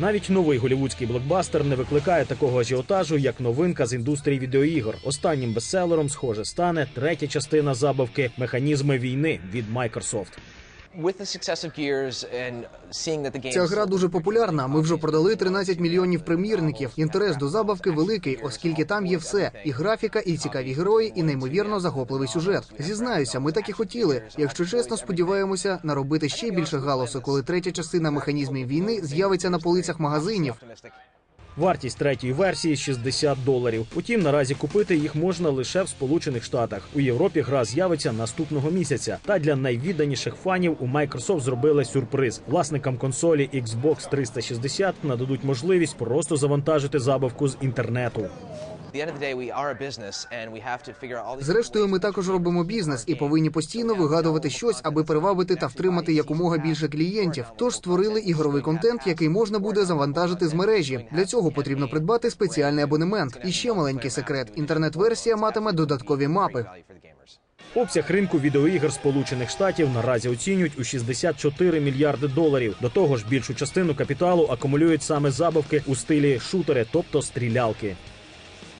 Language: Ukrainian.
Навіть новий голівудський блокбастер не викликає такого ажіотажу, як новинка з індустрії відеоігор. Останнім бестселером, схоже, стане третя частина забавки Механізми війни від Microsoft. With the success of Gears and seeing that the game Ця гра дуже популярна. Ми вже продали 13 мільйонів примірників. Інтерес до забавки великий, оскільки там є все: і графіка, і цікаві герої, і неймовірно захопливий сюжет. Зізнаюся, ми так і хотіли. Якщо чесно, сподіваємося наробити ще більше галасу, коли третя частина механізмів війни з'явиться на полицях магазинів. Вартість третьої версії 60 доларів. Утім, наразі купити їх можна лише в Сполучених Штатах. У Європі гра з'явиться наступного місяця. Та для найвідданіших фанів у Microsoft зробили сюрприз. Власникам консолі Xbox 360 нададуть можливість просто завантажити забавку з інтернету. At the end of the day, we are a business and we have to figure out all these Зрештою, ми також робимо бізнес і повинні постійно вигадувати щось, аби привабити та втримати якомога більше клієнтів. Тож створили ігровий контент, який можна буде завантажити з мережі. Для цього потрібно придбати спеціальний абонемент. І ще маленький секрет: інтернет-версія матиме додаткові мапи. Обсяг ринку відеоігр Сполучених Штатів наразі оцінюють у 64 мільярди доларів. До того ж, більшу частину капіталу акумулюють саме забавки у стилі шутери, тобто стрілялки.